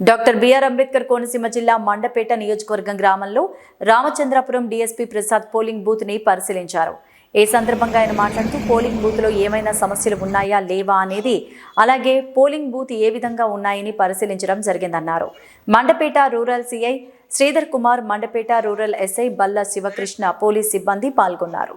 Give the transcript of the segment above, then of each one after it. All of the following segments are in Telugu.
డాక్టర్ బిఆర్ అంబేద్కర్ కోనసీమ జిల్లా మండపేట నియోజకవర్గం గ్రామంలో రామచంద్రాపురం డీఎస్పీ ప్రసాద్ పోలింగ్ బూత్ని పరిశీలించారు. ఏ సందర్భంగా ఆయన మాట్లాడుతూ పోలింగ్ బూత్లో ఏమైనా సమస్యలు ఉన్నాయా లేవా అనేది అలాగే పోలింగ్ బూత్ ఏ విధంగా ఉన్నాయని పరిశీలించడం జరిగిందన్నారు. Mandapeta rural CI Sridhar Kumar Mandapeta rural SI Balla Sivakrishna police సిబ్బంది పాల్గొన్నారు.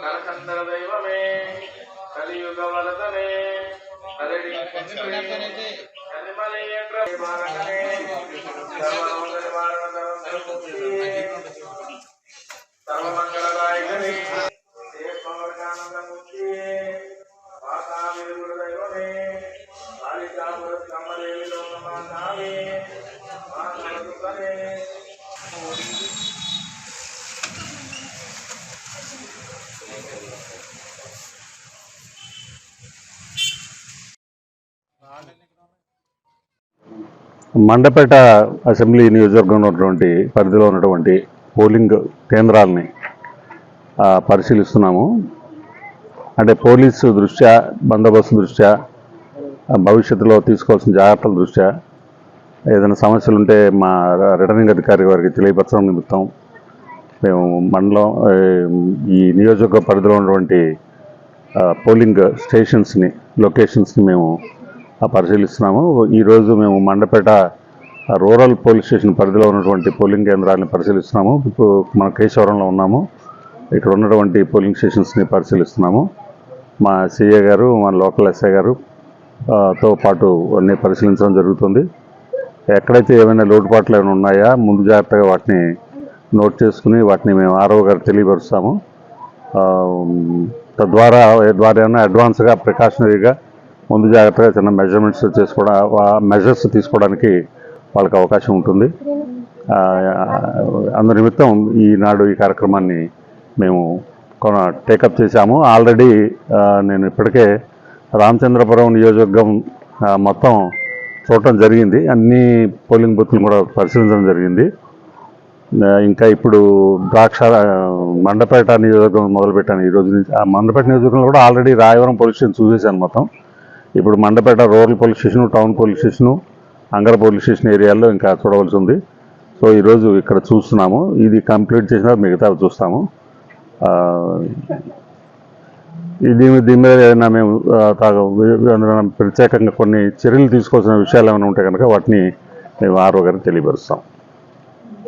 కనకంఠ దైవమే కలియుగ వరదనే కదడి కనిమలే బాలకనే సర్వమంగళ సర్వమంగళదాయకనే దేవవర్గానందమూర్తి మాతా వెలుగుల దైవమే బాలికాపుర కమ్మదేవిలో మాతావే మాతా మండపేట అసెంబ్లీ నియోజకవర్గంలో ఉన్నటువంటి పరిధిలో ఉన్నటువంటి పోలింగ్ కేంద్రాలని పరిశీలిస్తున్నాము. అంటే పోలీసు దృష్ట్యా బందోబస్తు దృష్ట్యా భవిష్యత్తులో తీసుకోవాల్సిన జాగ్రత్తల దృష్ట్యా ఏదైనా సమస్యలు ఉంటే మా రిటర్నింగ్ అధికారి వారికి తెలియపరచడం నిమిత్తం మేము మండలం ఈ నియోజకవర్గ పరిధిలో ఉన్నటువంటి పోలింగ్ స్టేషన్స్ని లొకేషన్స్ని మేము పరిశీలిస్తున్నాము. ఈరోజు మేము మండపేట రూరల్ పోలీస్ స్టేషన్ పరిధిలో ఉన్నటువంటి పోలింగ్ కేంద్రాలను పరిశీలిస్తున్నాము. ఇప్పుడు మన కేశవరంలో ఉన్నాము. ఇక్కడ ఉన్నటువంటి పోలింగ్ స్టేషన్స్ని పరిశీలిస్తున్నాము. మా సిఏ గారు మా లోకల్ ఎస్ఐ గారు తో పాటు అన్ని పరిశీలించడం జరుగుతుంది. ఎక్కడైతే ఏమైనా లోటుపాట్లు ఏమైనా ఉన్నాయా ముందు జాగ్రత్తగా వాటిని నోట్ చేసుకుని వాటిని మేము ఆర్ఓ గారు తెలియపరుస్తాము. తద్వారా ద్వారా ఏమైనా అడ్వాన్స్గా ప్రికాషనరీగా ముందు జాగ్రత్తగా చిన్న మెజర్మెంట్స్ చేసుకోవడం మెజర్స్ తీసుకోవడానికి వాళ్ళకి అవకాశం ఉంటుంది. ఆ, అందు నిమిత్తం ఈనాడు ఈ కార్యక్రమాన్ని మేము కొన టేకప్ చేశాము. ఆల్రెడీ నేను ఇప్పటికే రామచంద్రపురం నియోజకవర్గం మొత్తం చూడటం జరిగింది. అన్ని పోలింగ్ బూత్లు కూడా పరిశీలించడం జరిగింది. ఇంకా ఇప్పుడు ద్రాక్ష మండపేట నియోజకవర్గం మొదలుపెట్టాను. ఈ రోజు నుంచి ఆ మండపేట నియోజకవర్గంలో కూడా ఆల్రెడీ రాయవరం పోలీస్ స్టేషన్ చూసేసాను మొత్తం. ఇప్పుడు Mandapeta rural police station town police station Angara police station ఏరియాలో ఇంకా చూడవలసి ఉంది. సో ఈరోజు ఇక్కడ చూస్తున్నాము. ఇది కంప్లీట్ చేసిన మిగతా చూస్తాము. ఆ, ఇది దీని మీద ఏదైనా మేము ప్రత్యేకంగా కొన్ని చర్యలు తీసుకోవాల్సిన విషయాలు ఏమైనా ఉంటే కనుక వాటిని మేము ఆరో గారికి తెలియపరుస్తాం.